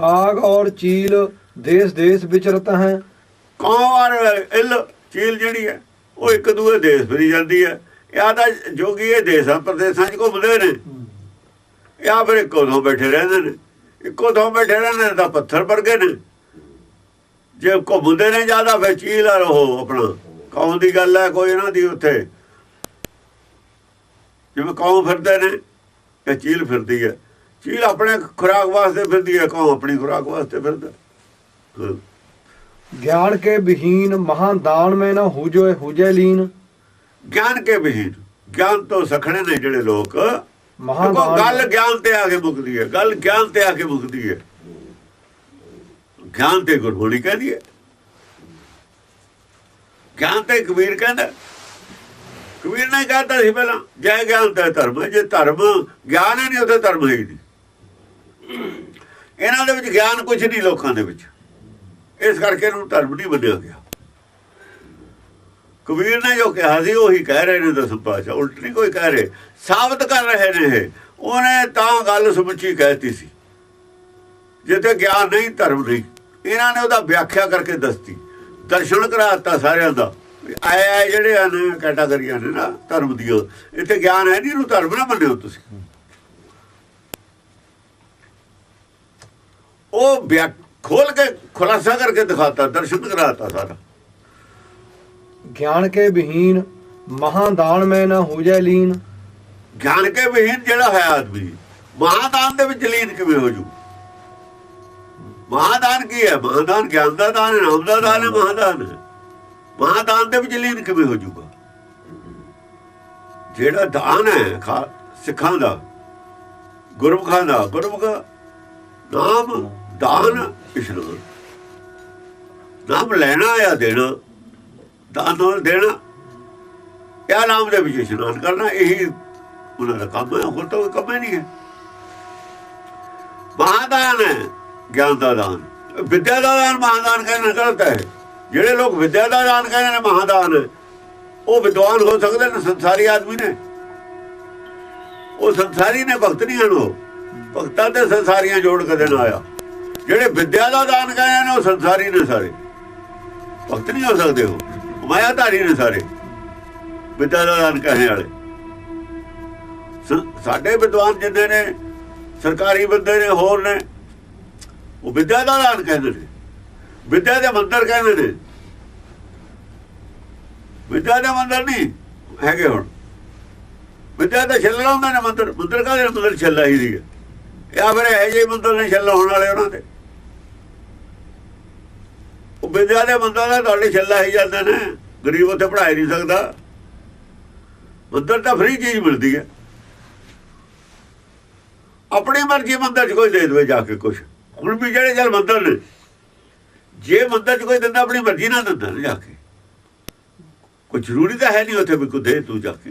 ਆਗ ਔਰ ਚੀਲ ਦੇਸ ਦੇਸ ਵਿੱਚ ਰਤਾ ਹੈ ਕੌਰ ਇਲ ਚੀਲ ਜਿਹੜੀ ਹੈ, ਉਹ ਇੱਕ ਦੂਏ ਦੇਸ਼ ਫਰੀ ਜਾਂਦੀ ਹੈ। ਇਹ ਤਾਂ ਜੋਗੀ ਇਹ ਦੇਸਾਂ ਪ੍ਰਦੇਸਾਂ 'ਚ ਘੁੰਮਦੇ ਨੇ ਇਹ ਫਿਰ ਇੱਕੋ ਥਾਂ ਬੈਠੇ ਰਹਿੰਦੇ ਨੇ। ਇੱਕੋ ਥਾਂ ਬੈਠੇ ਰਹਿੰਦੇ ਤਾਂ ਪੱਥਰ ਵਰਗੇ ਨੇ। ਜੇ ਘੁੰਮਦੇ ਨੇ ਜ਼ਿਆਦਾ ਫਿਰ ਚੀਲ ਆ ਰਹੋ ਆਪਣਾ। ਕੌਮ ਦੀ ਗੱਲ ਹੈ, ਕੋਈ ਇਹਨਾਂ ਦੀ ਉੱਥੇ। ਜਿਵੇਂ ਕੌਮ ਫਿਰਦੇ ਨੇ, ਇਹ ਚੀਲ ਫਿਰਦੀ ਹੈ। ਚੀਲ ਆਪਣੇ ਖੁਰਾਕ ਵਾਸਤੇ ਫਿਰਦੀ ਹੈ ਕੌਮ ਆਪਣੀ ਖੁਰਾਕ ਵਾਸਤੇ ਫਿਰਦਾ? ਗਿਆਨ ਕੇ ਵਿਹੀਨ ਮਹਾਦਾਨ ਮੈਂ ਨਾ ਹੋ ਹੋਜੋ ਹੋਜੇ ਲੀਨ। ਗਿਆਨ ਕੇ ਵਿਹੀਨ। ਗਿਆਨ ਤੋਂ ਸਖਣੇ ਨੇ ਜਿਹੜੇ ਲੋਕ। ਮਹਾਦਾਨ ਗੱਲ ਗਿਆਨ ਤੇ ਆ ਕੇ ਮੁਕਦੀ ਹੈ। ਗੱਲ ਗਿਆਨ ਤੇ ਆ ਕੇ ਮੁਕਦੀ ਹੈ। ਗਿਆਨ ਤੇ ਗੁਰਮੁਖੀ ਕਹਿੰਦੀ ਹੈ। ਗਿਆਨ ਤੇ ਕਬੀਰ ਕਹਿੰਦਾ ਕਬੀਰ ਨੇ ਕਹਤਾ ਸੀ ਪਹਿਲਾਂ ਜੈ ਗਿਆਨ ਤੇ ਧਰਮ ਜੇ ਧਰਮ ਗਿਆਨ ਹੈ ਨਹੀਂ ਉਹਦੇ ਧਰਮ ਹੈ ਨਹੀਂ। ਇਹਨਾਂ ਦੇ ਵਿੱਚ ਗਿਆਨ ਕੁਝ ਨਹੀਂ ਲੋਕਾਂ ਦੇ ਵਿੱਚ। ਇਸ ਕਰਕੇ ਇਹਨੂੰ ਧਰਮ ਨਹੀਂ ਮੰਨਿਆ ਗਿਆ। ਕਬੀਰ ਨੇ ਜੋ ਕਿਹਾ ਸੀ, ਉਹੀ ਕਹਿ ਰਹੇ ਨੇ ਦਸਮ ਪਾਸ਼ਾ ਉਲਟ ਨਹੀਂ ਕੋਈ ਕਹਿ ਰਹੇ। ਸਾਬਤ ਕਰ ਰਹੇ ਨੇ ਇਹ। ਉਹਨੇ ਤਾਂ ਗੱਲ ਸਮੁੱਚੀ ਕਹਿਤੀ ਸੀ। ਜਿੱਥੇ ਗਿਆਨ ਨਹੀਂ, ਧਰਮ ਨਹੀਂ। ਇਹਨਾਂ ਨੇ ਉਹਦਾ ਵਿਆਖਿਆ ਕਰਕੇ ਦੱਸਤੀ। ਦਰਸ਼ਨ ਕਰਾਤਾ ਸਾਰਿਆਂ ਦਾ। ਆਏ ਆਏ ਜਿਹੜੇ ਹਨ ਕੈਟਾਗਰੀਆਂ ਨੇ ਨਾ ਧਰਮ ਦੀਆਂ, ਇੱਥੇ ਗਿਆਨ ਹੈ ਨਹੀਂ, ਇਹਨੂੰ ਧਰਮ ਨਾ ਮੰਨਿਓ ਤੁਸੀਂ। ਉਹ ਖੋਲ ਕੇ ਖੁਲਾਸਾ ਕਰਕੇ ਦਿਖਾਤਾ ਦਰਸ਼ਨ ਕਰਾਤਾ ਸਾਰਾ। ਗਿਆਨ ਕੇ ਬਹੀਨ ਮਹਾਦਾਨ ਮੈਂ ਨਾ ਹੋ ਜਾਏ ਲੀਨ। ਗਿਆਨ ਕੇ ਬਹੀਨ ਜਿਹੜਾ ਹੈ ਆਦਮੀ ਮਹਾਦਾਨ ਦੇ ਵਿੱਚ ਲੀਨ ਕਿਵੇਂ ਹੋ ਜੂ? ਮਹਾਦਾਨ ਕੀ ਹੈ? ਮਹਾਦਾਨ ਗਿਆਨ ਦਾ ਦਾਨ ਨਾਮ ਦਾ ਦਾਨ ਹੈ ਮਹਾਦਾਨ ਮਹਾਦਾਨ ਦੇ ਵਿੱਚ ਲੀਨ ਕਿਵੇਂ ਹੋ ਜੂਗਾ? ਜਿਹੜਾ ਦਾਨ ਹੈ ਸਿੱਖਾਂ ਦਾ ਗੁਰਮੁਖਾਂ ਦਾ ਗੁਰਮੁਖਾ ਨਾਮ ਦਾਨ ਇਸ਼ਨਾਨ ਨਾਮ ਲੈਣਾ ਜਾਂ ਦੇਣਾ ਦਾਨ ਨਾਲ ਦੇਣਾ। ਇਹ ਨਾਮ ਦੇ ਵਿੱਚ ਇਸ਼ਨਾਨ ਕਰਨਾ ਇਹੀ ਉਹਨਾਂ ਦਾ ਕੰਮ ਹੈ ਹੋਰ ਤਾਂ ਕੰਮ ਨਹੀਂ ਹੈ। ਮਹਾਦਾਨ ਹੈ ਗਿਆਨ ਦਾ ਦਾਨ। ਵਿਦਿਆ ਦਾ ਦਾਨ ਮਹਾਦਾਨ ਕਹਿਣਾ ਗਲਤ ਹੈ। ਜਿਹੜੇ ਲੋਕ ਵਿਦਿਆ ਦਾ ਦਾਨ ਕਹਿੰਦੇ ਨੇ ਮਹਾਦਾਨ ਹੈ, ਉਹ ਵਿਦਵਾਨ ਹੋ ਸਕਦੇ ਨੇ ਸੰਸਾਰੀ ਆਦਮੀ ਨੇ। ਉਹ ਸੰਸਾਰੀ ਨੇ ਭਗਤ ਨਹੀਂ ਹਨ ਉਹ। ਭਗਤਾਂ ਤੇ ਸੰਸਾਰੀਆਂ ਜੋੜ ਕਦੇ ਨਾ ਆਇਆ। ਜਿਹੜੇ ਵਿਦਿਆ ਦਾ ਦਾਨ ਕਹਿੰਦੇ ਨੇ ਉਹ ਸੰਸਾਰੀ ਨੇ ਸਾਰੇ। ਭਗਤ ਨਹੀਂ ਹੋ ਸਕਦੇ ਉਹ। ਮਾਇਆਧਾਰੀ ਨੇ ਸਾਰੇ। ਵਿਦਿਆ ਦਾ ਦਾਨ ਕਹਿਣ ਵਾਲੇ। ਸਾਡੇ ਵਿਦਵਾਨ ਜਿੰਨੇ ਨੇ, ਸਰਕਾਰੀ ਬੰਦੇ ਨੇ, ਹੋਰ ਨੇ, ਉਹ ਵਿਦਿਆ ਦਾ ਦਾਨ ਕਹਿੰਦੇ ਨੇ। ਵਿਦਿਆ ਦੇ ਮੰਦਰ ਕਹਿੰਦੇ ਨੇ। ਵਿਦਿਆ ਦੇ ਮੰਦਰ ਨਹੀਂ ਹੈਗੇ ਹੁਣ। ਵਿਦਿਆ ਦਾ ਛੱਲਣਾ ਹੁੰਦਾ ਨੇ ਮੰਦਰ। ਮੰਦਰ ਕਾਹਦੇ ਮੰਦਰ ਛੱਲਾ ਹੀ ਦੀ ਹੈ? ਇਹ ਫਿਰ ਇਹ ਜਿਹੇ ਮੰਦਰ ਨੇ ਛੱਲਾ ਹੋਣ ਵਾਲੇ ਉਹਨਾਂ ਦੇ। ਉਹ ਵਿਦਿਆ ਦੇ ਮੰਦਰ ਦਾ ਤੁਹਾਡੇ ਛੱਲਾ ਹੀ ਜਾਂਦੇ ਨੇ। ਗਰੀਬ ਉੱਥੇ ਪੜ੍ਹਾਈ ਨਹੀਂ ਸਕਦਾ। ਮੰਦਰ ਤਾਂ ਫ੍ਰੀ ਚੀਜ਼ ਮਿਲਦੀ ਹੈ। ਆਪਣੀ ਮਰਜ਼ੀ ਮੰਦਰ 'ਚ ਕੋਈ ਦੇ ਦੇਵੇ ਜਾ ਕੇ ਕੁਛ। ਹੁਣ ਵੀ ਜਿਹੜੇ ਚੱਲ ਮੰਦਰ ਨੇ ਜੇ ਮੰਦਰ 'ਚ ਕੋਈ ਦਿੰਦਾ ਆਪਣੀ ਮਰਜ਼ੀ ਨਾਲ ਦਿੰਦਾ ਜਾ ਕੇ। ਕੋਈ ਜ਼ਰੂਰੀ ਤਾਂ ਹੈ ਨਹੀਂ ਉੱਥੇ ਵੀ ਕੋਈ ਦੇ ਤੂੰ ਜਾ ਕੇ।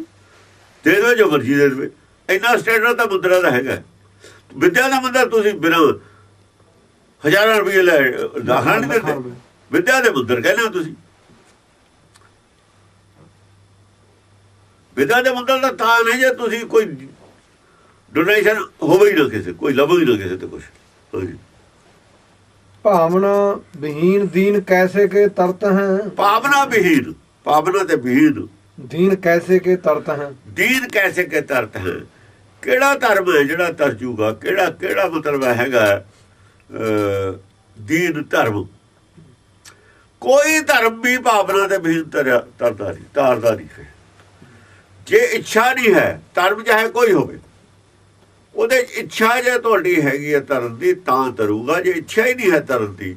ਦੇ ਦੇਵੇ ਜੋ ਮਰਜ਼ੀ ਦੇ ਦੇਵੇ। ਇੰਨਾ ਸਟੈਂਡਰਡ ਤਾਂ ਮੰਦਰਾਂ ਦਾ ਹੈਗਾ। ਵਿਦਿਆ ਦਾ ਮੰਦਰ ਤੁਸੀਂ ਬਿਨਾਂ ਹਜ਼ਾਰਾਂ ਰੁਪਏ ਲੈ ਦਾਖਲਾ ਨਹੀਂ ਦਿੰਦੇ। ਵਿਦਿਆ ਦੇ ਮੰਦਰ ਕਹਿੰਦੇ ਤੁਸੀਂ? ਵਿਦਿਆ ਦੇ ਮੰਦਰ ਦਾ ਤਾਂ ਨਹੀਂ ਜੇ ਤੁਸੀਂ ਕੋਈ ਡੋਨੇਸ਼ਨ ਹੋਵੇ ਹੀ ਨਾ ਕਿਸੇ ਕੋਈ ਲੱਭੋ ਹੀ ਨਾ ਕਿਸੇ ਤੇ ਕੁਝ ਭਾਵਨਾ ਵਿਹੀਨ ਦੀਨ ਕੈਸੇ ਕੇ ਤਰਤ ਹੈ? ਭਾਵਨਾ ਵਿਹੀਨ ਭਾਵਨਾ ਤੇ ਵਿਹੀਨ ਦੀਨ ਕੈਸੇ ਕੇ ਤਰਤ ਹੈ? ਦੀਨ ਕੈਸੇ ਕੇ ਤਰਤ ਹੈ? ਕਿਹੜਾ ਧਰਮ ਹੈ ਜਿਹੜਾ ਤਰਜੂਗਾ? ਕਿਹੜਾ ਕਿਹੜਾ ਮਤਲਬ ਹੈਗਾ ਦੀਨ ਧਰਮ? ਕੋਈ ਧਰਮ ਵੀ ਭਾਵਨਾ ਦੇ ਬੀਜ ਤਰਿਆ ਤਰਦਾ ਨਹੀਂ ਜੇ ਇੱਛਾ ਨਹੀਂ ਹੈ ਧਰਮ ਚਾਹੇ ਕੋਈ ਹੋਵੇ ਉਹਦੇ ਇੱਛਾ ਜੇ ਤੁਹਾਡੀ ਹੈਗੀ ਹੈ ਧਰਮ ਦੀ ਤਾਂ ਤਰੂਗਾ। ਜੇ ਇੱਛਾ ਹੀ ਨਹੀਂ ਹੈ ਧਰਮ ਦੀ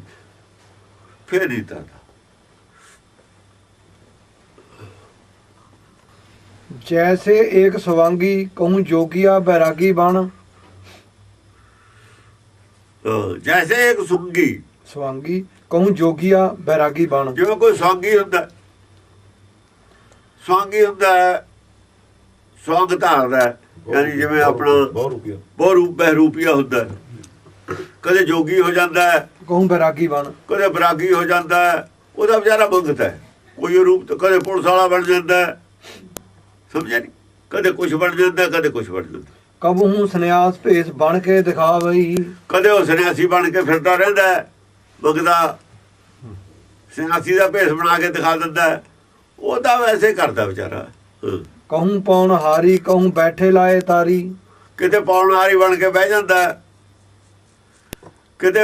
ਫੇਰ ਨਹੀਂ ਤਰਦਾ ਜੈਸੇ ਏਕ ਸਵਾਂਗੀ ਕਹੂੰ ਜੋਗੀਆ ਬੈਰਾਗੀ ਬਣ। ਜੈਸੇ ਏਕ ਸੁੰਗੀ ਸਵੰਗੀ ਕਹੂੰ ਜੋਗੀਆ ਬੈਰਾਗੀ ਬਣ। ਜਿਵੇਂ ਕੋਈ ਸੰਗੀ ਹੁੰਦਾ ਸੰਗੀ ਹੁੰਦਾ ਸੰਗ ਧਾਰਦਾ ਯਾਨੀ ਜਿਵੇਂ ਆਪਣਾ ਬਹੁ ਰੂਪ ਬਹਿ ਰੂਪੀਆ ਹੁੰਦਾ ਕਦੇ ਜੋਗੀ ਹੋ ਜਾਂਦਾ ਕਹੂੰ ਬੈਰਾਗੀ ਬਣ। ਕਦੇ ਬੈਰਾਗੀ ਹੋ ਜਾਂਦਾ ਉਹਦਾ ਵਿਚਾਰਾ ਬੰਦਤਾ ਕੋਈ ਰੂਪ ਤਾਂ ਕਦੇ ਪੁਲਿਸ ਵਾਲਾ ਬਣ ਜਾਂਦਾ ਸਮਝਿਆ ਨਹੀਂ ਕਦੇ ਕੁਝ ਬਣ ਜਾਂਦਾ ਕਦੇ ਕੁਝ ਬਣ ਜਾਂਦਾ ਕਬੂ ਹੂੰ ਸੰਨਿਆਸ ਭੇਸ ਬਣ ਕੇ ਦਿਖਾਵਈ। ਕਦੇ ਉਹ ਸੰਨਿਆਸੀ ਬਣ ਕੇ ਫਿਰਦਾ ਰਹਿੰਦਾ ਹੈ, ਮੰਗਦਾ ਸੰਨਿਆਸੀ ਦਾ ਭੇਸ ਬਣਾ ਕੇ ਦਿਖਾ ਦਿੰਦਾ। ਉਹ ਤਾਂ ਵੈਸੇ ਕਰਦਾ ਵਿਚਾਰਾ। ਕਹੂੰ ਪੌਣ ਹਾਰੀ ਕਹੂੰ ਬੈਠੇ ਲਾਏ ਤਾਰੀ ਕਿਤੇ ਪੌਣ ਹਾਰੀ ਬਣ ਕੇ ਬਹਿ ਜਾਂਦਾ। ਕਿਤੇ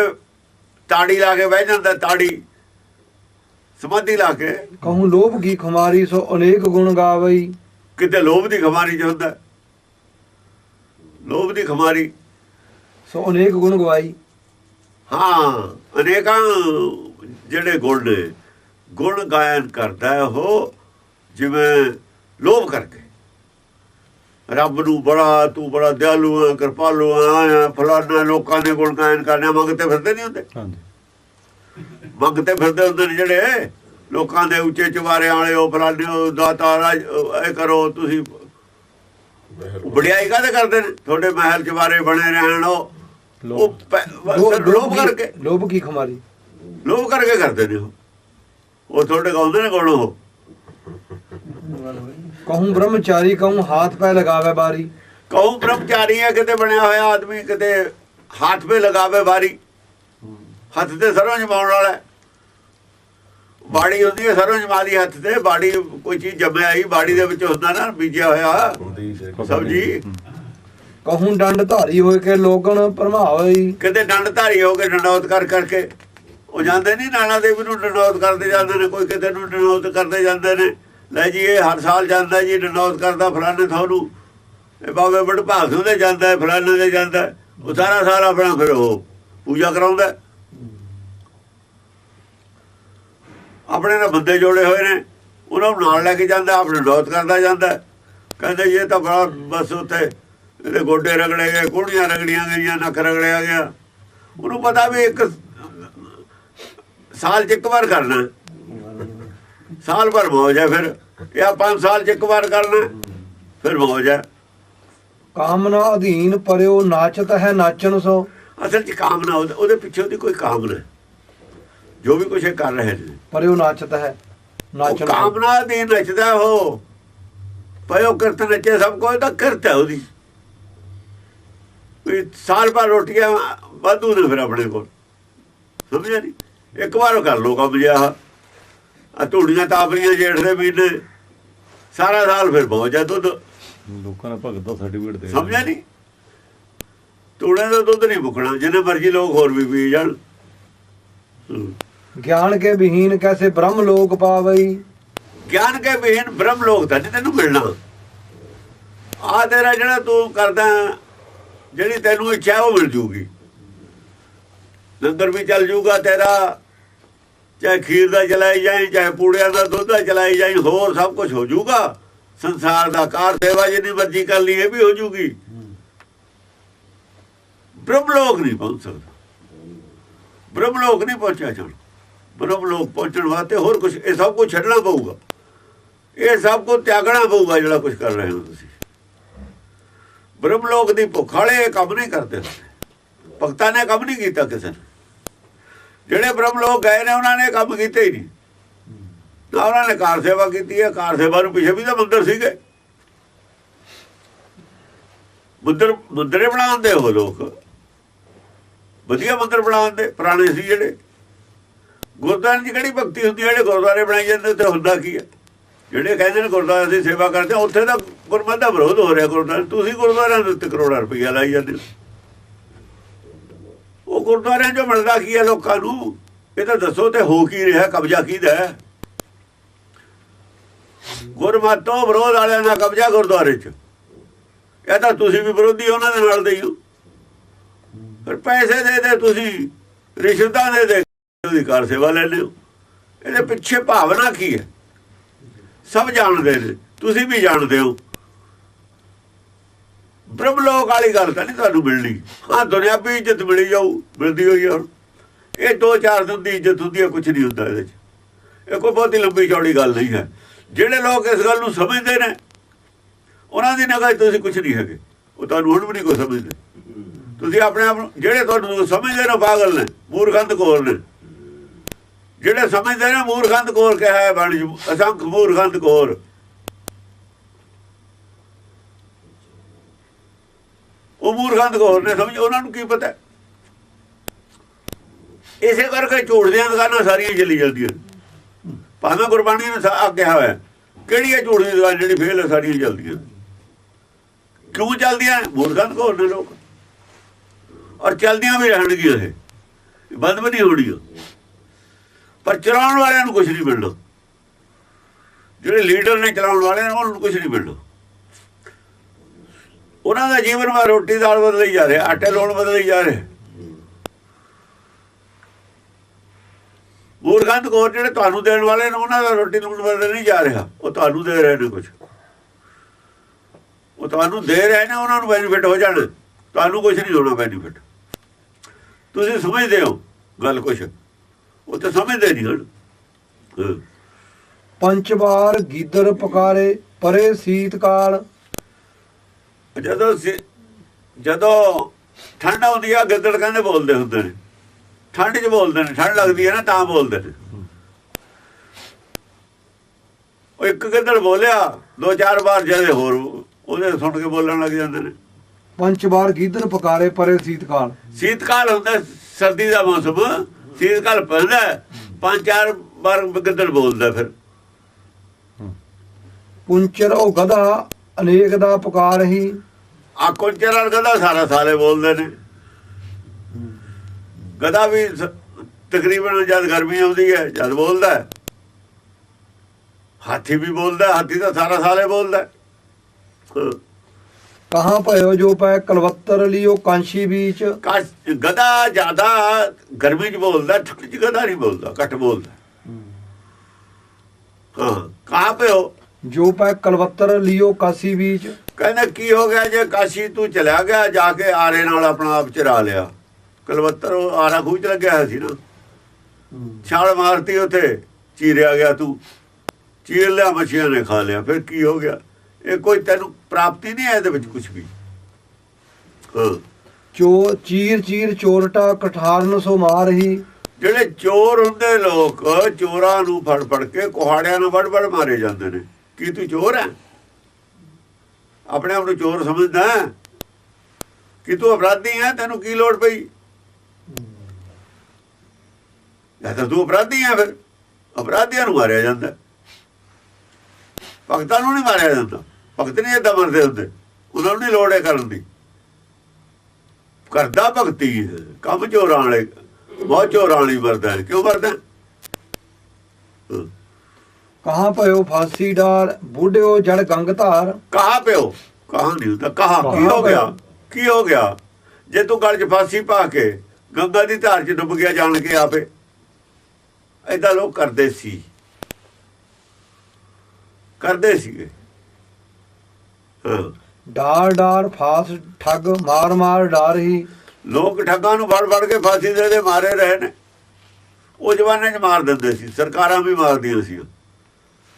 ਤਾੜੀ ਲਾ ਕੇ ਬਹਿ ਜਾਂਦਾ ਤਾੜੀ ਸਮਾਧੀ ਲਾ ਕੇ ਕਹੂੰ ਲੋਭ ਕੀ ਖੁਮਾਰੀ ਸੋ ਅਨੇਕ ਗੁਣ ਗਾਵਈ ਕਿਤੇ ਲੋਭ ਦੀ ਖਮਾਰੀ ਚ ਹੁੰਦਾ। ਲੋਭ ਦੀ ਖਮਾਰੀ ਸੋ ਅਨੇਕ ਗੁਣ ਗਵਾਈ ਹਾਂ ਅਨੇਕਾਂ ਜਿਹੜੇ ਗੁਣ ਨੇ ਗੁਣ ਗਾਇਨ ਕਰਦਾ ਹੈ ਉਹ ਜਿਵੇਂ ਲੋਭ ਕਰਕੇ। ਰੱਬ ਨੂੰ ਬੜਾ ਤੂੰ ਬੜਾ ਦਿਆਲੂ ਆ ਕਿਰਪਾਲੂ ਆ ਆਇਆ ਫਲਾਣਾ ਲੋਕਾਂ ਦੇ ਗੁਣ ਗਾਇਨ ਕਰਨੇ ਮੰਗਤੇ ਫਿਰਦੇ ਨਹੀਂ ਹੁੰਦੇ? ਹਾਂਜੀ। ਮੰਗਤੇ ਫਿਰਦੇ ਹੁੰਦੇ ਨੇ ਜਿਹੜੇ ਲੋਕਾਂ ਦੇ ਉੱਚੇ ਚਵਾਰੇ ਵਾਲੇ ਉਹ ਫਲਾਣੇ ਉਹ ਦਾਤਾ ਇਹ ਕਰੋ ਤੁਸੀਂ ਵਡਿਆਈ ਕਾਹਦੇ ਕਰਦੇ ਨੇ? ਤੁਹਾਡੇ ਮਹਿਲ ਚਵਾਰੇ ਬਣੇ ਰਹਿਣ ਉਹ। ਉਹ ਪੈ- ਲੋ- ਲੋਭ ਕੀ- ਕਰਕੇ। ਲੋਭ ਕੀ ਖੁਮਾਰੀ? ਲੋਭ ਕਰਕੇ ਕਰਦੇ ਨੇ ਉਹ। ਉਹ ਤੁਹਾਡੇ ਗਾਉਂਦੇ ਨੇ ਕੋਣ ਉਹ? ਕਹੂੰ ਬ੍ਰਹਮਚਾਰੀ ਕਹੂੰ ਹਾਥ ਪੈ ਲਗਾਵੇ ਬਾਰੀ। ਕਹੂੰ ਬ੍ਰਹਮਚਾਰੀ ਹੈ ਕਿਤੇ ਬਣਿਆ ਹੋਇਆ ਆਦਮੀ ਕਿਤੇ ਹੱਥ 'ਤੇ ਲਗਾਵੇ ਬਾਰੀ। ਹੱਥ ਤੇ ਸਰੋਂ ਜਮਾਉਣ ਵਾਲਾ ਹੈ। ਬਾੜੀ ਹੁੰਦੀ ਹੈ ਸਰੋਂ ਜਮਾ ਦੀ ਹੱਥ ਤੇ। ਬਾੜੀ ਕੋਈ ਚੀਜ਼ ਜੰਮਿਆ ਆਈ ਬਾੜੀ ਦੇ ਵਿੱਚ ਹੁੰਦਾ ਨਾ ਬੀਜਿਆ ਹੋਇਆ। ਸਬਜੀ। ਕਹੂੰ ਡੰਡ ਧਾਰੀ ਹੋਏ ਕੇ ਲੋਗਣ ਭਰਮਾਵਈ ਕਿਤੇ ਡੰਡ ਧਾਰੀ ਹੋ ਕੇ ਡੰਡੌਤ ਕਰ ਕਰਕੇ ਉਹ ਜਾਂਦੇ ਨਹੀਂ ਨਾਨਾ ਦੇਵੀ ਨੂੰ ਡੰਡੌਤ ਕਰਦੇ ਜਾਂਦੇ ਨੇ ਕੋਈ ਕਿਤੇ ਨੂੰ ਡੰਡੌਤ ਕਰਦੇ ਜਾਂਦੇ ਨੇ। ਲੈ ਜੀ ਇਹ ਹਰ ਸਾਲ ਜਾਂਦਾ ਜੀ ਡੰਡੌਤ ਕਰਦਾ ਫਲਾਣੇ ਤੁਹਾਨੂੰ ਇਹ ਬਾਬੇ ਬੜ ਭਾਗੂ ਦੇ ਜਾਂਦਾ ਹੈ, ਫਲਾਣੇ ਦੇ ਜਾਂਦਾ। ਉਹ ਸਾਰਾ ਸਾਰਾ ਆਪਣਾ ਫਿਰ ਉਹ ਪੂਜਾ ਕਰਾਉਂਦਾ। ਆਪਣੇ ਨਾਲ ਬੰਦੇ ਜੋੜੇ ਹੋਏ ਨੇ ਉਹਨਾਂ ਨੂੰ ਨਾਲ ਲੈ ਕੇ ਜਾਂਦਾ ਆਪਣੇ ਡੰਡੌਤ ਕਰਦਾ ਜਾਂਦਾ। ਕਹਿੰਦੇ ਜੀ ਇਹ ਤਾਂ ਬੜਾ ਬਸ ਉੱਥੇ ਇਹਦੇ ਗੋਡੇ ਰਗੜੇ ਗਏ ਕੁੜੀਆਂ ਰਗੜੀਆਂ ਗਈਆਂ ਨੱਕ ਰਗੜਿਆ ਗਿਆ ਉਹਨੂੰ ਪਤਾ ਵੀ ਇੱਕ ਸਾਲ ਚ ਇੱਕ ਵਾਰ ਕਰਨਾ ਹੈ। ਸਾਲ ਭਰ ਮੌਜ ਹੈ ਫਿਰ ਜਾਂ ਪੰਜ ਸਾਲ ਚ ਇੱਕ ਵਾਰ ਕਰਨਾ ਹੈ, ਫਿਰ ਮੌਜ ਹੈ ਕਾਮਨਾ ਅਧੀਨ ਪਰਿਓ ਨਾਚਤ ਹੈ ਨਾਚਣ ਸੋ ਅਸਲ ਚ ਕਾਮਨਾ ਉਹਦੇ ਪਿੱਛੇ ਉਹਦੀ ਕੋਈ ਕਾਮਨਾ ਹੈ। ਜੋ ਵੀ ਕੁਛ ਇਹ ਕਰ ਰਹੇ ਨੇ ਪਰਿਓ ਨਾਚਤ ਹੈ ਸੋ। ਕਾਮਨਾ ਦੀ ਨੱਚਦਾ ਉਹ ਪਇਓ ਕਰਤ ਨੱਚੇ ਸਭ ਕੋਈ ਤਾਂ ਕਰਤਾ ਉਹਦੀ ਵੀ ਸਾਲ ਬਾਅਦ ਰੋਟੀਆਂ ਵਾਧੂ ਨੇ ਫਿਰ ਆਪਣੇ ਕੋਲ। ਸਮਝਿਆ ਨਹੀਂ ਇੱਕ ਵਾਰ ਕਰ ਲੋ ਕੰਮ ਜਿਆ ਆ ਧੂੜੀਆਂ ਤਾਪਰੀਆਂ ਜੇਠ ਦੇ ਮਹੀਨੇ ਸਾਰਾ ਸਾਲ ਫਿਰ ਪਹੁੰਚ ਜਾ ਦੁੱਧ। ਲੋਕਾਂ ਨੇ ਭਗਤ ਦਾ ਸਰਟੀਫਿਕੇਟ ਦੇ ਸਮਝਿਆ ਨਹੀਂ ਧੂੜੇ ਦਾ ਦੁੱਧ ਨਹੀਂ ਮੁੱਕਣਾ ਜਿੰਨੇ ਮਰਜ਼ੀ ਲੋਕ ਹੋਰ ਵੀ ਪੀ ਜਾਣ। ਗਿਆਨ ਕੇ ਵਿਹੀਨ ਕੈਸੇ ਬ੍ਰਹਮ ਲੋਕ ਪਾਵਈ? ਗਿਆਨ ਕੇ ਬਿਨ ਬ੍ਰਹਮ ਲੋਕ ਤਾਂ ਨਹੀਂ ਤੈਨੂੰ ਮਿਲਣਾ। ਆ ਤੇਰਾ ਜਿਹੜਾ ਤੂੰ ਕਰਦਾ ਜਿਹੜੀ ਤੈਨੂੰ ਇੱਛਾ ਉਹ ਮਿਲ ਜੂਗੀ। ਲੰਗਰ ਵੀ ਚੱਲ ਜੂਗਾ ਤੇਰਾ, ਚਾਹੇ ਖੀਰ ਦਾ ਚਲਾਈ ਜਾਏ ਚਾਹੇ ਪੂੜਿਆਂ ਦਾ ਦੁੱਧ ਦਾ ਚਲਾਈ ਜਾਏ ਹੋਰ ਸਭ ਕੁਝ ਹੋ ਜੂਗਾ। ਸੰਸਾਰ ਦਾ ਕਾਰ ਸੇਵਾ ਜਿੰਨੀ ਮਰਜ਼ੀ ਕਰ ਲਈ, ਇਹ ਵੀ ਹੋ ਜੂਗੀ। ਬ੍ਰਹਮ ਲੋਕ ਨਹੀਂ ਪਹੁੰਚ ਸਕਦਾ। ਬ੍ਰਹਮ ਲੋਕ ਨਹੀਂ ਪਹੁੰਚਿਆ ਜਾਣ ਬ੍ਰਹਮ ਲੋਕ ਪਹੁੰਚਣ ਵਾਸਤੇ ਹੋਰ ਕੁਝ ਇਹ ਸਭ ਕੁਝ ਛੱਡਣਾ ਪਊਗਾ। ਇਹ ਸਭ ਕੁਝ ਤਿਆਗਣਾ ਪਊਗਾ ਜਿਹੜਾ ਕੁਝ ਕਰ ਰਹੇ ਹੋ ਤੁਸੀਂ। ਬ੍ਰਹਮ ਲੋਕ ਦੀ ਭੁੱਖ ਵਾਲੇ ਇਹ ਕੰਮ ਨਹੀਂ ਕਰਦੇ। ਭਗਤਾਂ ਨੇ ਕੰਮ ਨਹੀਂ ਕੀਤਾ ਕਿਸੇ ਨੇ। ਜਿਹੜੇ ਬ੍ਰਹਮ ਲੋਕ ਗਏ ਨੇ, ਉਹਨਾਂ ਨੇ ਕੰਮ ਕੀਤਾ ਹੀ ਨਹੀਂ। ਨਾ ਉਹਨਾਂ ਨੇ ਕਾਰ ਸੇਵਾ ਕੀਤੀ ਹੈ, ਕਾਰ ਸੇਵਾ ਨੂੰ ਪਿੱਛੇ ਵੀ ਤਾਂ ਮੰਦਰ ਸੀਗੇ। ਮੰਦਰ, ਮੰਦਰੇ ਬਣਾਉਂਦੇ ਉਹ ਲੋਕ। ਵਧੀਆ ਮੰਦਰ ਬਣਾਉਂਦੇ ਪੁਰਾਣੇ ਸੀ ਜਿਹੜੇ। ਗੁਰਦੁਆਰੇ ਦੀ ਕਿਹੜੀ ਭਗਤੀ ਹੁੰਦੀ ਹੈ? ਜਿਹੜੇ ਗੁਰਦੁਆਰੇ ਬਣਾਈ ਜਾਂਦੇ, ਉੱਥੇ ਹੁੰਦਾ ਕੀ ਹੈ? ਜਿਹੜੇ ਕਹਿੰਦੇ ਨੇ ਗੁਰਦੁਆਰੇ ਦੀ ਸੇਵਾ ਕਰਦੇ, ਉੱਥੇ ਤਾਂ ਗੁਰਮਤਿ ਦਾ ਵਿਰੋਧ ਹੋ ਰਿਹਾ ਗੁਰਦੁਆਰੇ ਤੁਸੀਂ ਗੁਰਦੁਆਰਿਆਂ ਦੇ ਉੱਤੇ ਕਰੋੜਾਂ ਰੁਪਈਆ ਲਾਈ ਜਾਂਦੇ ਹੋ। ਉਹ ਗੁਰਦੁਆਰਿਆਂ 'ਚੋਂ ਮਿਲਦਾ ਕੀ ਹੈ ਲੋਕਾਂ ਨੂੰ? ਇਹ ਤਾਂ ਦੱਸੋ ਤੇ ਹੋ ਕੀ ਰਿਹਾ, ਕਬਜ਼ਾ ਕਿਹਦਾ ਹੈ? ਗੁਰਮਤੋਂ ਵਿਰੋਧ ਵਾਲਿਆਂ ਦਾ ਕਬਜ਼ਾ ਗੁਰਦੁਆਰੇ 'ਚ। ਇਹ ਤਾਂ ਤੁਸੀਂ ਵੀ ਵਿਰੋਧੀ ਉਹਨਾਂ ਦੇ ਨਾਲ ਦੇ ਹੋ ਫਿਰ ਪੈਸੇ ਦੇ ਦੇ ਤੁਸੀਂ, ਰਿਸ਼ਵਤਾਂ ਦੇ ਦੇ, ਉਹਦੀ ਸੇਵਾ ਲੈਂਦੇ ਹੋ। ਇਹਦੇ ਪਿੱਛੇ ਭਾਵਨਾ ਕੀ ਹੈ? ਸਭ ਜਾਣਦੇ ਨੇ, ਤੁਸੀਂ ਵੀ ਜਾਣਦੇ ਹੋ। ਬ੍ਰਹਮ ਲੋਕ ਵਾਲੀ ਗੱਲ ਤਾਂ ਨਹੀਂ ਤੁਹਾਨੂੰ ਮਿਲਣੀ। ਹਾਂ ਦੁਨਿਆਵੀ ਇੱਜ਼ਤ ਮਿਲੀ ਜਾਊ, ਮਿਲਦੀ ਹੋਈ ਆ ਹੁਣ। ਇਹ ਦੋ ਚਾਰ ਦਿਨ ਦੀ ਇੱਜ਼ਤ ਹੁੰਦੀ ਹੈ ਕੁਝ ਨਹੀਂ ਹੁੰਦਾ ਇਹਦੇ 'ਚ। ਇਹ ਕੋਈ ਬਹੁਤੀ ਲੰਬੀ ਚੌੜੀ ਗੱਲ ਨਹੀਂ ਹੈ। ਜਿਹੜੇ ਲੋਕ ਇਸ ਗੱਲ ਨੂੰ ਸਮਝਦੇ ਨੇ, ਉਹਨਾਂ ਦੀ ਨਿਗਾਹ 'ਚ ਤੁਸੀਂ ਕੁਝ ਨਹੀਂ ਹੈਗੇ। ਉਹ ਤੁਹਾਨੂੰ ਹੁਣ ਵੀ ਨਹੀਂ ਕੋਈ ਸਮਝਦੇ। ਤੁਸੀਂ ਆਪਣੇ ਆਪ ਨੂੰ, ਜਿਹੜੇ ਤੁਹਾਨੂੰ ਸਮਝਦੇ ਨੇ ਪਾਗਲ ਨੇ, ਮੂਰਖੰਦ ਕੋਰ ਨੇ। ਜਿਹੜੇ ਸਮਝਦੇ ਨੇ ਮੂਰਖੰਦ ਕੋਰ ਕਿਹਾ ਹੈ ਬਾਣੀ ਅਸੰਖ ਮੂਰਖੰਦ ਕੋਰ ਉਹ ਮੂਰਖੰਦ ਦੇ ਨੇ, ਸਮਝ, ਉਹਨਾਂ ਨੂੰ ਕੀ ਪਤਾ? ਇਸੇ ਕਰਕੇ ਝੂਠ ਦੀਆਂ ਦੁਕਾਨਾਂ ਸਾਰੀਆਂ ਚੱਲੀ ਜਾਂਦੀਆਂ। ਭਾਵੇਂ ਗੁਰਬਾਣੀ ਨੇ ਸਾ- ਆਖਿਆ ਹੋਇਆ, ਕਿਹੜੀ ਹੈ ਝੂਠ ਦੀ ਦੁਕਾਨ ਜਿਹੜੀ ਫੇਲ ਹੈ, ਸਾਰੀਆਂ ਚੱਲਦੀਆਂ। ਕਿਉਂ ਚੱਲਦੀਆਂ? ਮੂਰਖੰਦ ਮੂਰਖਾਂ ਨੇ ਲੋਕ। ਔਰ ਚਲਦੀਆਂ ਵੀ ਰਹਿਣਗੀਆਂ ਇਹ। ਬੰਦ ਵੀ ਨਹੀਂ ਹੋਣੀਆਂ ਪਰ ਚਲਾਉਣ ਵਾਲਿਆਂ ਨੂੰ ਕੁਝ ਨਹੀਂ ਮਿਲਣਾ ਜਿਹੜੇ ਲੀਡਰ ਨੇ ਚਲਾਉਣ ਵਾਲੇ ਨੇ, ਉਹਨਾਂ ਨੂੰ ਕੁਝ ਨਹੀਂ ਮਿਲਣਾ ਉਹਨਾਂ ਦਾ ਜੀਵਨ ਵਾ ਰੋਟੀ ਦਾਲ ਬਦਲੀ ਜਾ ਰਿਹਾ, ਆਟੇ ਲੋਣ ਬਦਲੀ ਜਾ ਰਿਹਾ। ਮੂਰਖੰਦ ਕੋਰ ਜਿਹੜੇ ਤੁਹਾਨੂੰ ਦੇਣ ਵਾਲੇ ਨੇ, ਉਹਨਾਂ ਦਾ ਰੋਟੀ ਲੂਣ ਬਦਲ ਨਹੀਂ ਜਾ ਰਿਹਾ। ਉਹ ਤੁਹਾਨੂੰ ਦੇ ਰਹੇ ਨੇ ਕੁਝ ਉਹ ਤੁਹਾਨੂੰ ਦੇ ਰਹੇ ਨੇ, ਉਹਨਾਂ ਨੂੰ ਬੈਨੀਫਿਟ ਹੋ ਜਾਣ। ਤੁਹਾਨੂੰ ਕੁਝ ਨਹੀਂ ਹੋਣਾ ਬੈਨੀਫਿਟ ਤੁਸੀਂ ਸਮਝਦੇ ਹੋ ਗੱਲ ਕੁਝ ਉਹ ਤਾਂ ਸਮਝਦੇ ਨਹੀਂ ਹਨ ਹਾਂ। ਪੰਜ ਵਾਰ ਗੀਦਰ ਪੁਕਾਰੇ ਪਰੇ ਸੀਤ ਕਾਲ। ਜਦੋਂ ਜਦੋਂ ਠੰਡ ਆਉਂਦੀ ਆ ਗਿੱਦੜ ਕਹਿੰਦੇ ਬੋਲਦੇ ਹੁੰਦੇ ਨੇ। ਠੰਡ 'ਚ ਬੋਲਦੇ ਨੇ ਠੰਡ ਲੱਗਦੀ ਹੈ ਨਾ ਤਾਂ ਬੋਲਦੇ ਨੇ। ਉਹ ਇੱਕ ਗਿੱਦੜ ਬੋਲਿਆ ਦੋ ਚਾਰ ਵਾਰ ਜਦੇ ਹੋਰ ਉਹਦੇ ਸੁਣ ਕੇ ਬੋਲਣ ਲੱਗ ਜਾਂਦੇ ਨੇ। ਪੰਜ ਵਾਰ ਗੀਦਰ ਪੁਕਾਰੇ ਪਰੇ ਸੀਤ ਕਾਲ। ਸ਼ੀਤਕਾਲ ਹੁੰਦਾ ਸਰਦੀ ਦਾ ਮੌਸਮ। ਸ਼ੀਤਕਾਲ ਪੈਂਦਾ ਹੈ, ਪੰਜ ਚਾਰ ਵਾਰ ਗਿੱਦੜ ਬੋਲਦਾ ਫਿਰ ਪੁੰਚਰ ਉਹ ਗਧਾ ਅਨੇਕ ਦਾ ਪੁਕਾਰ ਹੀ ਆ ਕੋਚਰ ਗਦਾ ਸਾਰਾ ਸਾਲੇ ਬੋਲਦੇ ਨੇ ਗਦਾ ਵੀ ਤਕਰੀਬਨ ਜਦ ਗਰਮੀ ਆਉਂਦੀ ਹੈ ਜਦ ਬੋਲਦਾ। ਹਾਥੀ ਵੀ ਬੋਲਦਾ ਹਾਥੀ ਤਾਂ ਸਾਰਾ ਸਾਲੇ ਬੋਲਦਾ। ਕਹਾਂ ਭਇਓ ਜੋ ਪੈ ਕਲਵੱਤਰ ਲਿਓ ਕਾਂਸ਼ੀ ਵਿੱਚ ਗਦਾ ਜ਼ਿਆਦਾ ਗਰਮੀ 'ਚ ਬੋਲਦਾ ਠੰਡ 'ਚ ਗਦਾ ਨਹੀਂ ਬੋਲਦਾ ਘੱਟ ਬੋਲਦਾ। ਹਾਂ ਕਹਾਂ ਹੋ ਜੋ ਪੈ ਕਲਵੱਤਰ ਲਿਓ ਕਾਸੀ ਵਿੱਚ ਕਹਿੰਦਾ ਕੀ ਹੋ ਗਿਆ ਜੇ ਕਾਸ਼ੀ ਤੂੰ ਚਲਿਆ ਗਿਆ ਜਾ ਕੇ ਆਰੇ ਨਾਲ ਆਪਣਾ ਆਪ ਚਰਾ ਲਿਆ। ਕਲਵੱਤਰ ਆਰਾ ਖੂਹ ਚ ਲੱਗਿਆ ਸੀ ਨਾ। ਛਾਲ ਮਾਰਤੀ ਉਥੇ ਚੀਰਿਆ ਗਿਆ ਤੂੰ। ਚੀਰ ਲਿਆ ਮੱਛੀਆਂ ਨੇ ਖਾ ਲਿਆ ਫਿਰ ਕੀ ਹੋ ਗਿਆ? ਇਹ ਕੋਈ ਤੈਨੂੰ ਪ੍ਰਾਪਤੀ ਨਹੀਂ ਹੈ ਇਹਦੇ ਵਿੱਚ ਕੁਝ ਵੀ। ਚੋ ਚੀਰ ਚੀਰ ਚੋਰਟਾ ਕਠਾਰਨ ਸੋ ਮਾਰ ਹੀ ਜਿਹੜੇ ਚੋਰ ਹੁੰਦੇ ਲੋਕ ਚੋਰਾਂ ਨੂੰ ਫੜ ਫੜ ਕੇ ਕੁਹਾੜਿਆਂ ਨੂੰ ਵੜ ਵੜ ਮਾਰੇ ਜਾਂਦੇ ਨੇ। ਕੀ ਤੂੰ ਚੋਰ ਹੈ? ਆਪਣੇ ਆਪ ਨੂੰ ਚੋਰ ਸਮਝਦਾ? ਕਿ ਤੂੰ ਅਪਰਾਧੀ ਹੈ? ਤੈਨੂੰ ਕੀ ਲੋੜ ਪਈ? ਤਾਂ ਤੂੰ ਅਪਰਾਧੀ ਹੈ ਫਿਰ। ਅਪਰਾਧੀਆਂ ਨੂੰ ਮਾਰਿਆ ਜਾਂਦਾ। ਭਗਤਾਂ ਨੂੰ ਨਹੀਂ ਮਾਰਿਆ ਜਾਂਦਾ। ਭਗਤ ਨਹੀਂ ਏਦਾਂ ਮਰਦੇ ਹੁੰਦੇ। ਉਹਨਾਂ ਨੂੰ ਨਹੀਂ ਲੋੜ ਹੈ ਕਰਨ ਦੀ। ਕਰਦਾ ਭਗਤੀ ਕੰਮ ਚੋਰਾਂ ਵਾਲੇ ਬਹੁਤ ਚੋਰਾਂ ਵਾਲੀ ਮਰਦਾ ਹੈ। ਕਿਉਂ? ਹਾਂ। ਕਹਾਂ ਭਇਓ ਫਾਸੀ ਡਾਰ ਬੁੱਢਿਓ ਜੜ ਗੰਗ ਧਾਰ। ਕਹਾ ਪਿਓ ਕਹਾ ਨਹੀਂ ਹੁੰਦਾ ਕਹਾ? ਕੀ ਹੋ ਗਿਆ। ਕੀ ਹੋ ਗਿਆ? ਜੇ ਤੂੰ ਗਲ 'ਚ ਫਾਂਸੀ ਪਾ ਕੇ ਗੰਗਾ ਦੀ ਧਾਰ 'ਚ ਡੁੱਬ ਗਿਆ ਜਾਣ ਕੇ ਆਪੇ। ਐਦਾਂ ਲੋਕ ਕਰਦੇ ਸੀ। ਕਰਦੇ ਸੀਗੇ। ਡਾਰ ਡਾਰ ਫਾਸ ਠੱਗ, ਮਾਰ ਮਾਰ ਡਾਰ ਹੀ। ਲੋਕ ਠੱਗਾਂ ਨੂੰ ਫੜ ਫੜ ਕੇ ਫਾਂਸੀ ਦੇ ਦੇ, ਮਾਰੇ ਰਹੇ ਨੇ। ਉਹ ਜਵਾਨੇ 'ਚ ਮਾਰ ਦਿੰਦੇ ਸੀ, ਸਰਕਾਰਾਂ ਵੀ ਮਾਰਦੀਆਂ ਸੀ।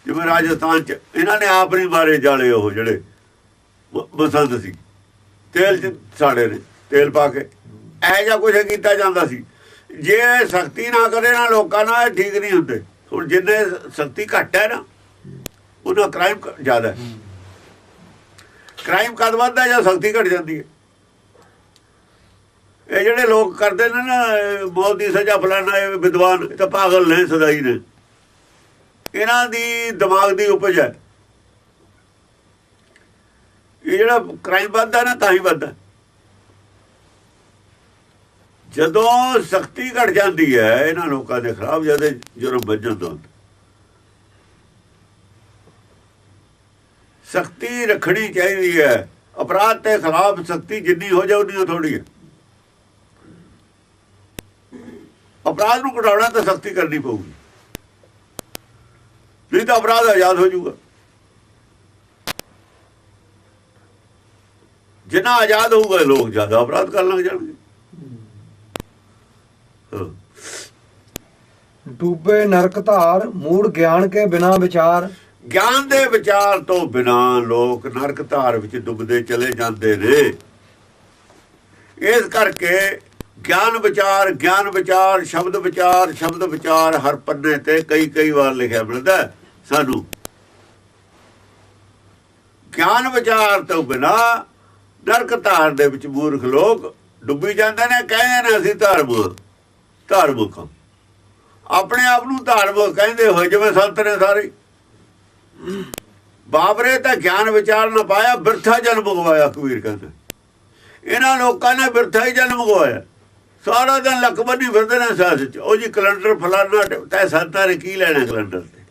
ਜਿਵੇਂ ਰਾਜਸਥਾਨ 'ਚ, ਇਹਨਾਂ ਨੇ ਆਪ ਨਹੀਂ ਮਾਰੇ ਜਾਲੇ ਉਹ ਜਿਹੜੇ ਬਸੰਤ ਸੀ। ਤੇਲ 'ਚ ਸਾੜੇ ਨੇ, ਤੇਲ ਪਾ ਕੇ। ਇਹ ਜਿਹਾ ਕੁਝ ਕੀਤਾ ਜਾਂਦਾ ਸੀ। ਜੇ ਸਖਤੀ ਨਾ ਕਰੇ ਨਾ ਲੋਕਾਂ ਨਾਲ ਠੀਕ ਨਹੀਂ ਹੁੰਦੇ। ਹੁਣ ਜਿੰਨੇ ਸਖਤੀ ਘੱਟ ਹੈ ਨਾ, ਉਹਨਾਂ ਕ੍ਰਾਈਮ ਜ਼ਿਆਦਾ ਹੈ। ਕ੍ਰਾਈਮ ਕਦ ਵੱਧਦਾ ਜਾਂ ਸਖਤੀ ਘਟ ਜਾਂਦੀ ਹੈ? ਇਹ ਜਿਹੜੇ ਲੋਕ ਕਰਦੇ ਨੇ ਨਾ ਮੌਤ ਦੀ ਸਜ਼ਾ ਫਲਾਣਾ ਇਹ ਵਿਦਵਾਨ ਤਾਂ ਪਾਗਲ ਨੇ, ਸਦਾਈ ਨੇ। ਇਹਨਾਂ ਦੀ ਦਿਮਾਗ ਦੀ ਉਪਜ ਹੈ। ਇਹ ਜਿਹੜਾ ਕ੍ਰਾਈਮ ਵੱਧਦਾ ਨਾ, ਤਾਂ ਹੀ ਵੱਧਦਾ। ਜਦੋਂ ਸਖਤੀ ਘਟ ਜਾਂਦੀ ਹੈ, ਇਹਨਾਂ ਲੋਕਾਂ ਦੇ ਖਿਲਾਫ ਜਦ ਜੁਰਮ ਵੱਜਣ ਤੋਂ ਸਖਤੀ ਰੱਖਣੀ ਚਾਹੀਦੀ ਹੈ। ਅਪਰਾਧ ਦੇ ਖਿਲਾਫ ਸਖਤੀ ਜਿੰਨੀ ਹੋ ਜਾਏ ਉਨੀ ਥੋੜੀ ਹੈ। ਅਪਰਾਧ ਨੂੰ ਘਟਾਉਣਾ ਤਾਂ ਸਖਤੀ ਕਰਨੀ ਪਊਗੀ। ਨਹੀਂ ਤਾਂ ਅਪਰਾਧ ਆਜ਼ਾਦ ਹੋ ਜਾਊਗਾ। ਜਿੰਨਾ ਆਜ਼ਾਦ ਹੋਊਗਾ, ਲੋਕ ਜ਼ਿਆਦਾ ਅਪਰਾਧ ਕਰਨ ਲੱਗ ਜਾਣਗੇ। ਹਾਂ। ਡੂਬੇ ਨਰਕ ਧਾਰ, ਮੂੜ ਗਿਆਨ ਕੇ ਬਿਨਾ ਵਿਚਾਰ। ਗਿਆਨ ਦੇ ਵਿਚਾਰ ਤੋਂ ਬਿਨਾ ਲੋਕ ਨਰਕ ਧਾਰ ਵਿੱਚ ਡੁੱਬਦੇ ਚਲੇ ਜਾਂਦੇ ਨੇ। ਇਸ ਕਰਕੇ ਗਿਆਨ ਵਿਚਾਰ ਗਿਆਨ ਵਿਚਾਰ, ਸ਼ਬਦ ਵਿਚਾਰ ਸ਼ਬਦ ਵਿਚਾਰ ਹਰ ਪੰਨੇ ਤੇ ਕਈ ਕਈ ਵਾਰ ਲਿਖਿਆ ਮਿਲਦਾ ਸਾਨੂੰ। ਗਿਆਨ ਵਿਚਾਰ ਤੋਂ ਬਿਨਾ ਨਰਕ ਧਾਰ ਦੇ ਵਿੱਚ ਮੂਰਖ ਲੋਕ ਡੁੱਬੀ ਜਾਂਦੇ ਨੇ, ਕਹਿੰਦੇ ਨੇ ਅਸੀਂ ਧਰਮ ਧਾਰਮਿਕ ਆਪਣੇ ਆਪ ਨੂੰ ਧਾਰਮਿਕ ਕਹਿੰਦੇ ਹੋਏ, ਜਿਵੇਂ ਸੰਤ ਨੇ ਸਾਰੇ। ਬਾਬਰੇ ਤਾਂ ਗਿਆਨ ਵਿਚਾਰ ਨਾ ਪਾਇਆ, ਬਿਰਥਾ ਜਨਮ ਗਵਾਇਆ ਕਬੀਰ ਕਹਿੰਦਾ ਇਹਨਾਂ ਲੋਕਾਂ ਨੇ ਬਿਰਥਾ ਹੀ ਜਨਮ ਗਵਾਇਆ। ਸਾਰਾ ਦਿਨ ਲੱਕ ਬੰਨੀ ਫਿਰਦੇ ਨੇ ਸਾਥ ਚ ਉਹ ਜੀ ਕੈਲੰਡਰ ਫਲਾਣਾ ਤੈ ਸੰਤਾਂ ਨੇ ਕੀ ਲੈਣਾ ਕੈਲੰਡਰ ਤੇ?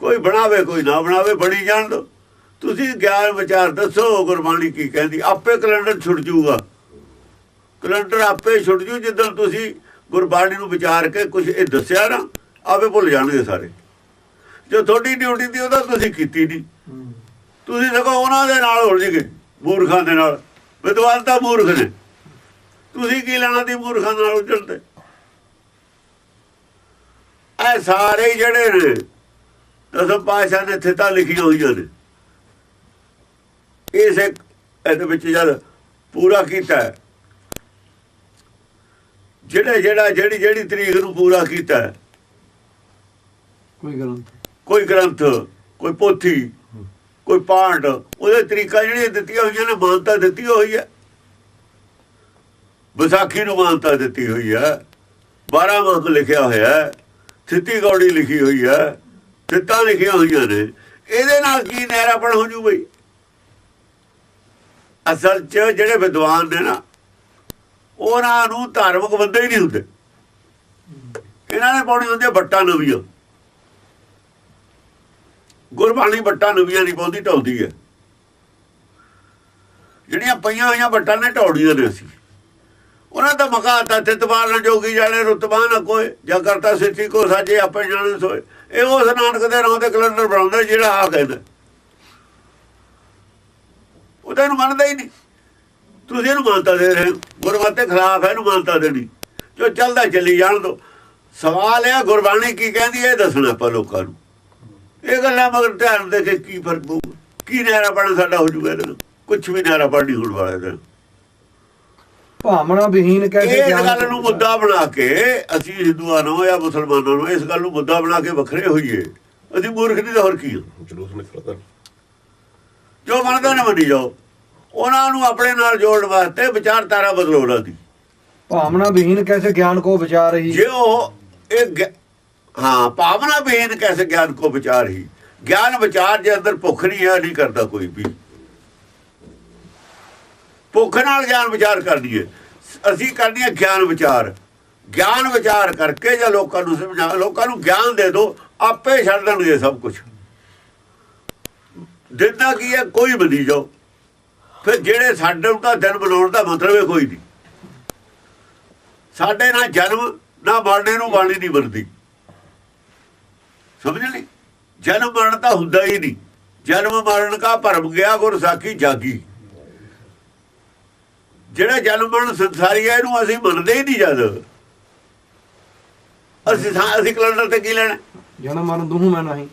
ਕੋਈ ਬਣਾਵੇ, ਕੋਈ ਨਾ ਬਣਾਵੇ, ਬਣੀ ਜਾਣ ਦੋ। ਤੁਸੀਂ ਗਿਆਨ ਵਿਚਾਰ ਦੱਸੋ, ਗੁਰਬਾਣੀ ਕੀ ਕਹਿੰਦੀ? ਆਪੇ ਕੈਲੰਡਰ ਛੁੱਟ ਜਾਊਗਾ ਕੈਲੰਡਰ ਆਪੇ ਛੁੱਟ ਜੂ ਜਦੋਂ ਤੁਸੀਂ ਗੁਰਬਾਣੀ ਨੂੰ ਵਿਚਾਰ ਕੇ ਕੁਝ ਇਹ ਦੱਸਿਆ ਨਾ, ਆਪੇ ਭੁੱਲ ਜਾਣਗੇ ਸਾਰੇ। ਜੋ ਤੁਹਾਡੀ ਡਿਊਟੀ ਦੀ ਉਹਦਾ ਤੁਸੀਂ ਕੀਤੀ ਨਹੀਂ ਤੁਸੀਂ ਸਗੋਂ ਉਹਨਾਂ ਦੇ ਨਾਲ ਉਲਝ ਗਏ ਮੂਰਖਾਂ ਦੇ ਨਾਲ। ਵਿਦਵਾਨ ਤਾਂ ਮੂਰਖ ਨੇ। ਤੁਸੀਂ ਕੀ ਲੈਣਾ ਦੀ ਮੂਰਖਾਂ ਨਾਲ ਉਲਝਣ ਤੇ? ਸਾਰੇ ਜਿਹੜੇ ਨੇ ਦਸਮ ਪਾਸ਼ਾ ਨੇ ਥਿਤਾ ਲਿਖੀਆਂ ਹੋਈਆਂ ਨੇ। ਇਸ ਇੱਕ ਇਹਦੇ ਵਿੱਚ ਜਦ ਪੂਰਾ ਕੀਤਾ ਹੈ, ਜਿਹੜੇ ਜਿਹੜਾ ਜਿਹੜੀ ਜਿਹੜੀ ਤਰੀਕ ਨੂੰ ਪੂਰਾ ਕੀਤਾ ਕੋਈ ਗ੍ਰੰਥ ਕੋਈ ਗ੍ਰੰਥ, ਕੋਈ ਪੋਥੀ, ਕੋਈ ਪਾਠ ਉਹਦੇ ਤਰੀਕਾ ਜਿਹੜੀਆਂ ਦਿੱਤੀਆਂ ਹੋਈਆਂ ਨੇ, ਮਾਨਤਾ ਦਿੱਤੀ ਹੋਈ ਹੈ। ਵਿਸਾਖੀ ਨੂੰ ਮਾਨਤਾ ਦਿੱਤੀ ਹੋਈ ਹੈ। 12 ਮਾਹ ਲਿਖਿਆ ਹੋਇਆ ਹੈ। ਥਿੱਤੀ ਗੌੜੀ ਲਿਖੀ ਹੋਈ ਹੈ। ਥਿੱਤਾਂ ਲਿਖੀਆਂ ਹੋਈਆਂ ਨੇ। ਇਹਦੇ ਨਾਲ ਕੀ ਨਹਿਰਾਪਣ ਹੋ ਜੂ ਬਈ? ਅਸਲ 'ਚ ਜਿਹੜੇ ਵਿਦਵਾਨ ਨੇ ਨਾ, ਉਹਨਾਂ ਨੂੰ ਧਾਰਮਿਕ ਬੰਦੇ ਹੀ ਨਹੀਂ ਹੁੰਦੇ। ਇਹਨਾਂ ਨੇ ਪਾਉਣੀ ਹੁੰਦੀ ਹੈ ਬੱਟਾ ਨਵੀਆਂ। ਗੁਰਬਾਣੀ ਵੱਟਾਂ ਨਵੀਆਂ ਨਹੀਂ ਬੋਲਦੀ ਢਾਉਂਦੀ ਹੈ। ਜਿਹੜੀਆਂ ਪਈਆਂ ਹੋਈਆਂ ਵੱਟਾਂ ਨੇ ਢਾਉੜੀਆਂ ਨੇ ਅਸੀਂ। ਉਹਨਾਂ ਦਾ ਮਕਾਤਾ ਤੇ ਨਾ ਜੋਗੀ ਜਾਣੇ ਰੁਤਬਾ ਨਾ ਕੋਈ ਜਾਂ ਕਰਤਾ ਸਿੱਧੀ ਕੋ ਸਾਜੇ, ਆਪੇ ਜਾਣੇ ਸੋਏ। ਇਹ ਉਸ ਨਾਨਕ ਦੇ ਨਾਂ ਤੇ ਕੈਲੰਡਰ ਬਣਾਉਂਦਾ, ਜਿਹੜਾ ਆ ਕਹਿੰਦਾ। ਉਹਦਾ ਨੂੰ ਮੰਨਦਾ ਹੀ ਨਹੀਂ। ਤੁਸੀਂ ਇਹਨੂੰ ਮਾਨਤਾ ਦੇ ਰਹੇ ਹੋ। ਗੁਰਮਤਿ ਖਿਲਾਫ ਹੈ, ਇਹਨੂੰ ਮਾਨਤਾ ਦੇਣੀ। ਜੋ ਚੱਲਦਾ, ਚੱਲੀ ਜਾਣ ਦੋ। ਸਵਾਲ ਇਹ ਗੁਰਬਾਣੀ ਕੀ ਕਹਿੰਦੀ ਹੈ, ਇਹ ਦੱਸਣਾ ਆਪਾਂ ਲੋਕਾਂ ਨੂੰ। ਇਹ ਗੱਲਾਂ ਮਗਰ ਧਿਆਨ ਦੇ ਕੇ ਕੀ ਫ਼ਰਕ ਪਊ ਕੀ ਨਹਿਰਾ ਪੜਨ ਸਾਡਾ ਹੋ ਜੂਗਾ ਇਹਦੇ ਕੁਝ ਵੀ ਨਹਿਰਾ ਪੜਨੀ ਹੋਣ ਵਾਲਾ ਇਹਦੇ ਭਾਵਨਾ ਵਿਹੀਨ ਕੈਸੇ ਇਸ ਗਿਆਨ ਗੱਲ ਨੂੰ ਮੁੱਦਾ ਬਣਾ ਕੇ ਅਸੀਂ ਹਿੰਦੂਆਂ ਨੂੰ ਜਾਂ ਮੁਸਲਮਾਨਾਂ ਨੂੰ ਇਸ ਗੱਲ ਨੂੰ ਮੁੱਦਾ ਬਣਾ ਕੇ ਵੱਖਰੇ ਹੋਈਏ। ਅਸੀਂ ਮੂਰਖ ਨਹੀਂ ਤਾਂ ਹੋਰ ਕੀ ਹਾਂ ਜਲੂਸ ਨਿਕਲਦਾ ਜੋ ਮੰਨਦੇ ਨੇ ਮੰਨੀ ਜਾਓ। ਉਹਨਾਂ ਨੂੰ ਆਪਣੇ ਨਾਲ ਜੋੜਨ ਵਾਸਤੇ ਵਿਚਾਰਧਾਰਾ ਬਦਲੋ ਉਹਨਾਂ ਦੀ। ਭਾਵਨਾ ਵਿਹੀਨ ਕੈਸੇ ਗਿਆਨ ਕੋ ਵਿਚਾਰ ਰਹੀ। ਜੇ ਉਹ ਇਹ ਹਾਂ, ਭਾਵਨਾ ਬੇਨ ਕੈਸੇ ਗਿਆਨ ਕੋ ਵਿਚਾਰ ਹੀ। ਗਿਆਨ ਵਿਚਾਰ ਜੇ ਅੰਦਰ ਭੁੱਖ ਨਹੀਂ ਹੈ ਨਹੀਂ ਕਰਦਾ ਕੋਈ ਵੀ। ਭੁੱਖ ਨਾਲ ਗਿਆਨ ਵਿਚਾਰ ਕਰਦੀ ਹੈ। ਅਸੀਂ ਕਰਨੀ ਹੈ ਗਿਆਨ ਵਿਚਾਰ। ਗਿਆਨ ਵਿਚਾਰ ਕਰਕੇ ਜਾਂ ਲੋਕਾਂ ਨੂੰ ਸਮਝਾ, ਲੋਕਾਂ ਨੂੰ ਗਿਆਨ ਦੇ ਦਿਓ, ਆਪੇ ਛੱਡ ਦੇਣਗੇ ਸਭ ਕੁਝ ਦਿੰਦਾ ਕੀ ਹੈ, ਕੋਈ ਬਣੀ ਜਾਓ। ਫਿਰ ਜਿਹੜੇ ਸਾਡੇ ਨੂੰ ਤਾਂ ਦਿਨ ਬਣਾਉਣ ਦਾ ਮਤਲਬ ਹੈ ਕੋਈ ਨਹੀਂ। ਸਾਡੇ ਨਾਲ ਜਨਮ ਨਾ ਮਰਨੇ ਨੂੰ ਬਾਣੀ ਨਹੀਂ ਬਣਦੀ। ਸਮਝ ਲਈ ਜਨਮ ਮਰਨ ਤਾਂ ਹੁੰਦਾ ਹੀ ਨਹੀਂ। ਜਨਮ ਮਰਨ ਕਾ ਭਰਮ ਗਿਆ ਗੁਰ ਸਾਖੀ ਜਾਗੀ। ਜਿਹੜਾ ਜਨਮ ਮਰਨ ਸੰਸਾਰੀ ਹੈ ਇਹਨੂੰ ਅਸੀਂ ਮੰਨਦੇ ਹੀ ਨਹੀਂ ਜਦ। ਅਸੀਂ ਅਸੀਂ ਕੈਲੰਡਰ ਤੇ ਕੀ ਲੈਣਾ? ਜਨਮ ਮਰਨ ਦੂਹ ਮੈਂ ਨਹੀਂ।